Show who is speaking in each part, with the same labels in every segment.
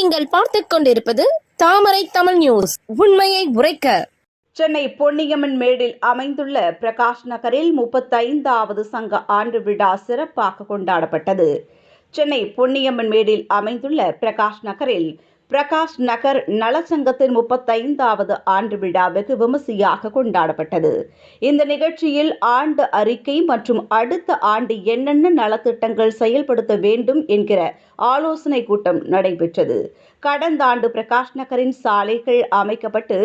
Speaker 1: நீங்கள் பார்த்துக் கொண்டிருப்பது தாமரை தமிழ் நியூஸ் உண்மையை உரைக்க.
Speaker 2: சென்னை பொன்னியம்மன் மேடில் அமைந்துள்ள பிரகாஷ் நகரில் முப்பத்தைந்தாவது சங்க ஆண்டு விழா சிறப்பாக கொண்டாடப்பட்டது. சென்னை பொன்னியம்மன் மேடில் அமைந்துள்ள பிரகாஷ் நகரில் பிரகாஷ் நகர் நலச்சங்கத்தின் முப்பத்தைந்தாவது ஆண்டு விழா வெகு விமர்சையாக கொண்டாடப்பட்டது. இந்த நிகழ்ச்சியில் ஆண்டு அறிக்கை மற்றும் அடுத்த ஆண்டு என்னென்ன நலத்திட்டங்கள் செயல்படுத்த வேண்டும் என்கிற ஆலோசனை கூட்டம் நடைபெற்றது. கடந்த ஆண்டு பிரகாஷ் நகரின் சாலைகள் அமைக்கப்பட்டு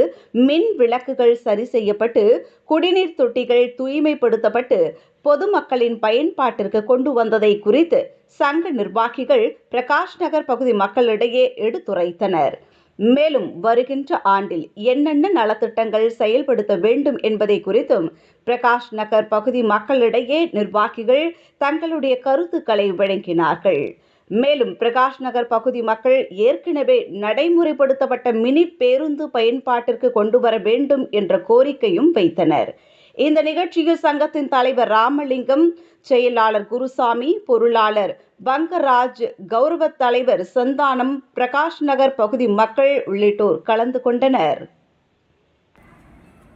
Speaker 2: மின் விளக்குகள் சரி செய்யப்பட்டு குடிநீர் தொட்டிகள் தூய்மைப்படுத்தப்பட்டு பொதுமக்களின் பயன்பாட்டிற்கு கொண்டு வந்ததை குறித்து சங்க நிர்வாகிகள் பிரகாஷ் நகர் பகுதி மக்களிடையே எடுத்துரைத்தனர். மேலும் வருகின்ற ஆண்டில் என்னென்ன நலத்திட்டங்கள் செயல்படுத்த வேண்டும் என்பதை குறித்தும் பிரகாஷ் நகர் பகுதி மக்களிடையே நிர்வாகிகள் தங்களுடைய கருத்துக்களை வழங்கினார்கள். மேலும் பிரகாஷ் நகர் பகுதி மக்கள் ஏற்கனவே நடைமுறைப்படுத்தப்பட்ட மினி பேருந்து பயன்பாட்டிற்கு கொண்டு வர வேண்டும் என்ற கோரிக்கையும் வைத்தனர். இந்த நிகழ்ச்சியில் சங்கத்தின் தலைவர் ராமலிங்கம் செயலாளர் குருசாமி பொருளாளர் பங்கராஜ் கௌரவ தலைவர் சந்தானம் பிரகாஷ் நகர் பகுதி மக்கள் உள்ளிட்டோர் கலந்து கொண்டனர்.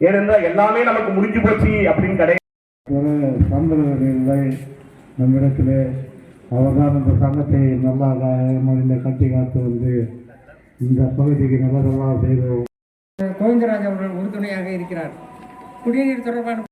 Speaker 3: ஏனென்றால் எல்லாமே நமக்கு முடிஞ்சு போச்சு அப்படின்னு கிடையாது
Speaker 4: நம்மிடத்திலே அவர்தான் இந்த சங்கத்தை நல்லா முறையில் கட்டி காத்து வந்து இந்த பகுதிக்கு நல்லதெல்லாம் செய்து
Speaker 5: கோவிந்தராஜ் அவர்கள் உறுதுணையாக இருக்கிறார். குடிநீர் தொடர்பான